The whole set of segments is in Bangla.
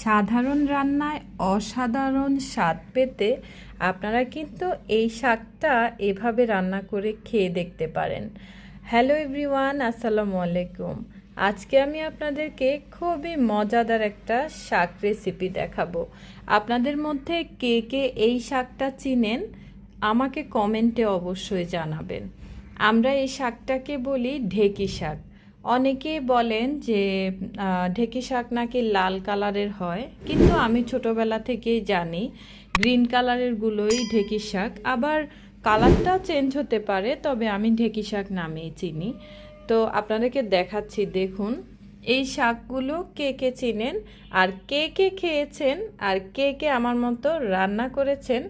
সাধারণ রান্নায় অসাধারণ স্বাদ পেতে আপনারা কিন্তু এই শাকটা এভাবে রান্না করে খেয়ে দেখতে পারেন। হ্যালো এভরিওয়ান, আসসালামু আলাইকুম। আজকে আমি আপনাদেরকে খুবই মজাদার একটা শাক রেসিপি দেখাবো। আপনাদের মধ্যে কে কে এই শাকটা চিনেন, আমাকে কমেন্টে অবশ্যই জানাবেন। আমরা এই শাকটাকে বলি ঢেকি শাক। অনেকেই বলেন যে ঢেকি শাক নাকি লাল কালারের হয়, কিন্তু আমি ছোটবেলা থেকেই জানি গ্রিন কালারের গুলোই ঢেকি শাক। আবার কালারটা চেঞ্জ হতে পারে, তবে আমি ঢেকি শাক নামেই চিনি। তো আপনাদেরকে দেখাচ্ছি, দেখুন, এই শাকগুলো কে কে চিনেন, আর কে কে খেয়েছেন, আর কে কে আমার মতো রান্না করেছেন,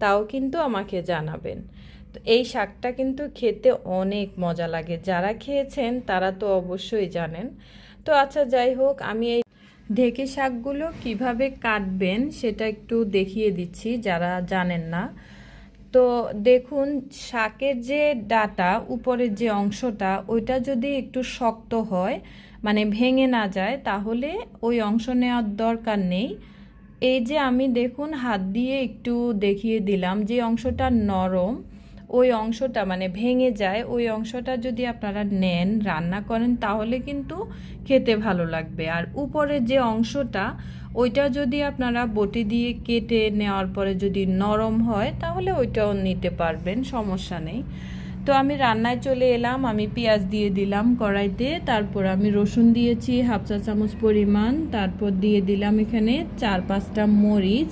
তাও কিন্তু আমাকে জানাবেন। এই শাকটা কিন্তু খেতে অনেক মজা লাগে। যারা খেয়েছেন তারা তো অবশ্যই জানেন। তো আচ্ছা যাই হোক, আমি এই ঢেকে শাকগুলো কীভাবে কাটবেন সেটা একটু দেখিয়ে দিচ্ছি, যারা জানেন না। তো দেখুন, শাকের যে ডাটা, উপরের যে অংশটা, ওইটা যদি একটু শক্ত হয় মানে ভেঙে না যায়, তাহলে ওই অংশ নেওয়ার দরকার নেই। এই যে আমি দেখুন, হাত দিয়ে একটু দেখিয়ে দিলাম যে অংশটা নরম ওই অংশটা মানে ভেঙে যায়, ওই অংশটা যদি আপনারা নেন, রান্না করেন, তাহলে কিন্তু খেতে ভালো লাগবে। আর উপরের যে অংশটা, ওইটা যদি আপনারা বটি দিয়ে কেটে নেওয়ার পরে যদি নরম হয়, তাহলে ওইটাও নিতে পারবেন, সমস্যা নেই। তো আমি রান্নায় চলে এলাম, আমি পেঁয়াজ দিয়ে দিলাম কড়াইতে, তারপর আমি রসুন দিয়েছি, হাফ চা চামচ পরিমাণ, তারপর দিয়ে দিলাম এখানে চার পাঁচটা মরিচ।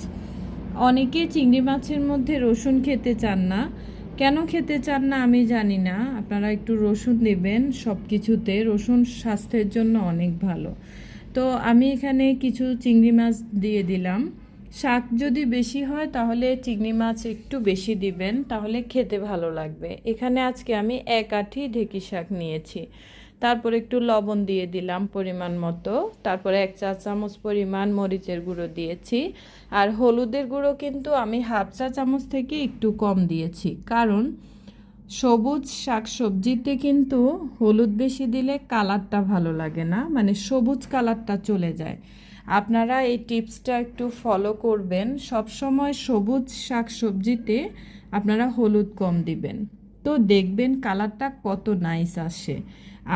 অনেকে চিংড়ি মাছের মধ্যে রসুন খেতে চান না কেন খেতে চান না আমি জানি না। আপনারা একটু রসুন দেবেন সব কিছুতে রসুন স্বাস্থ্যের জন্য অনেক ভালো। তো আমি এখানে কিছু চিংড়ি মাছ দিয়ে দিলাম। শাক যদি বেশি হয় তাহলে চিংড়ি মাছ একটু বেশি দিবেন, তাহলে খেতে ভালো লাগবে। এখানে আজকে আমি এক আঠি ঢেকি শাক নিয়েছি। তারপর একটু লবণ দিয়ে দিলাম পরিমাণ মতো। তারপরে এক চা চামচ পরিমাণ মরিচের গুঁড়ো দিয়েছি। আর হলুদের গুঁড়ো কিন্তু আমি হাফ চা চামচ থেকে একটু কম দিয়েছি। কারণ সবুজ শাক সবজিতে কিন্তু হলুদ বেশি দিলে কালারটা ভালো লাগে না মানে সবুজ কালারটা চলে যায়। আপনারা এই টিপসটা একটু ফলো করবেন। সব সময় সবুজ শাক সবজিতে আপনারা হলুদ কম দিবেন। তো দেখবেন কালারটা কত নাইস আসে।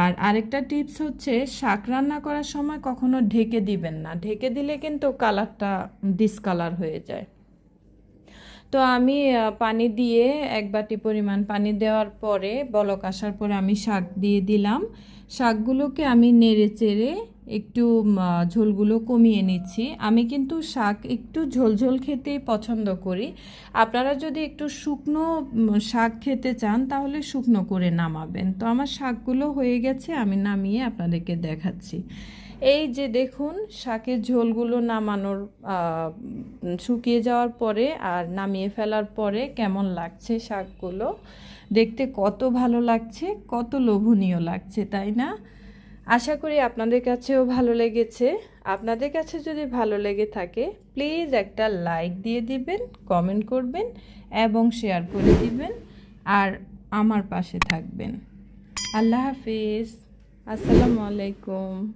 আর আরেকটা টিপস হচ্ছে, শাক রান্না করার সময় কখনো ঢেকে দিবেন না। ঢেকে দিলে কিন্তু কালারটা ডিসকালার হয়ে যায়। তো আমি পানি দিয়ে এক বাটি পরিমাণ পানি দেওয়ার পরে, বলক আসার পরে আমি শাক দিয়ে দিলাম। শাকগুলোকে আমি নেড়ে চেড়ে একটু ঝোলগুলো কমিয়ে নিচ্ছি। আমি কিন্তু শাক একটু ঝোলঝোল খেতেই পছন্দ করি। আপনারা যদি একটু শুকনো শাক খেতে চান, তাহলে শুকনো করে নামাবেন। তো আমার শাকগুলো হয়ে গেছে, আমি নামিয়ে আপনাদেরকে দেখাচ্ছি। এই যে দেখুন, শাকের ঝোলগুলো নামানোর শুকিয়ে যাওয়ার পরে আর নামিয়ে ফেলার পরে কেমন লাগছে শাকগুলো? দেখতে কত ভালো লাগছে, কত লোভনীয় লাগছে, তাই না? আশা করি আপনাদের কাছেও ভালো লেগেছে। আপনাদের কাছে যদি ভালো লেগে থাকে প্লিজ একটা লাইক দিয়ে দিবেন কমেন্ট করবেন এবং শেয়ার করে দিবেন। আর আমার পাশে থাকবেন। আল্লাহ হাফিজ। আসসালামু আলাইকুম।